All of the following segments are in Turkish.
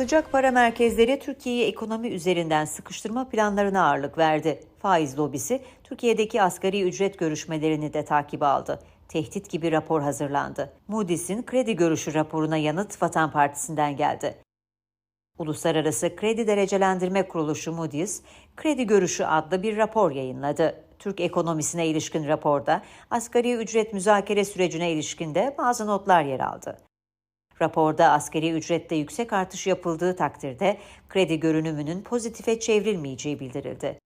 Sıcak para merkezleri Türkiye'yi ekonomi üzerinden sıkıştırma planlarına ağırlık verdi. Faiz lobisi Türkiye'deki asgari ücret görüşmelerini de takibe aldı. Tehdit gibi rapor hazırlandı. Moody's'in kredi görüşü raporuna yanıt Vatan Partisi'nden geldi. Uluslararası Kredi Derecelendirme Kuruluşu Moody's, Kredi Görüşü adlı bir rapor yayınladı. Türk ekonomisine ilişkin raporda asgari ücret müzakere sürecine ilişkin de bazı notlar yer aldı. Raporda asgari ücrette yüksek artış yapıldığı takdirde kredi görünümünün pozitife çevrilmeyeceği bildirildi.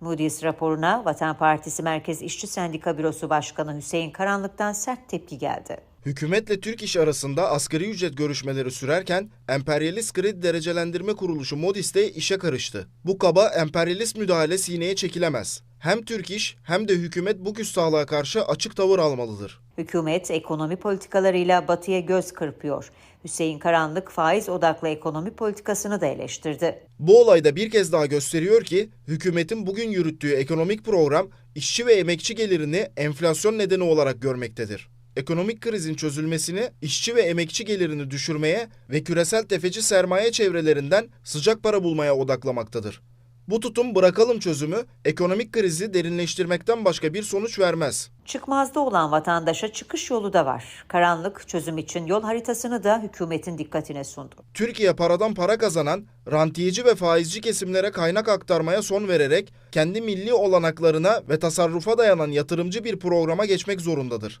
Moody's raporuna Vatan Partisi Merkez İşçi Sendika Bürosu Başkanı Hüseyin Karanlık'tan sert tepki geldi. Hükümetle Türk İş arasında asgari ücret görüşmeleri sürerken emperyalist kredi derecelendirme kuruluşu Moody's de işe karıştı. Bu kaba emperyalist müdahale sineye çekilemez. Hem Türk İş hem de hükümet bu küstahlığa karşı açık tavır almalıdır. Hükümet ekonomi politikalarıyla batıya göz kırpıyor. Hüseyin Karanlık faiz odaklı ekonomi politikasını da eleştirdi. Bu olay da bir kez daha gösteriyor ki hükümetin bugün yürüttüğü ekonomik program işçi ve emekçi gelirini enflasyon nedeni olarak görmektedir. Ekonomik krizin çözülmesini işçi ve emekçi gelirini düşürmeye ve küresel tefeci sermaye çevrelerinden sıcak para bulmaya odaklamaktadır. Bu tutum bırakalım çözümü ekonomik krizi derinleştirmekten başka bir sonuç vermez. Çıkmazda olan vatandaşa çıkış yolu da var. Karanlık çözüm için yol haritasını da hükümetin dikkatine sundu. Türkiye paradan para kazanan, rantiyeci ve faizci kesimlere kaynak aktarmaya son vererek kendi milli olanaklarına ve tasarrufa dayanan yatırımcı bir programa geçmek zorundadır.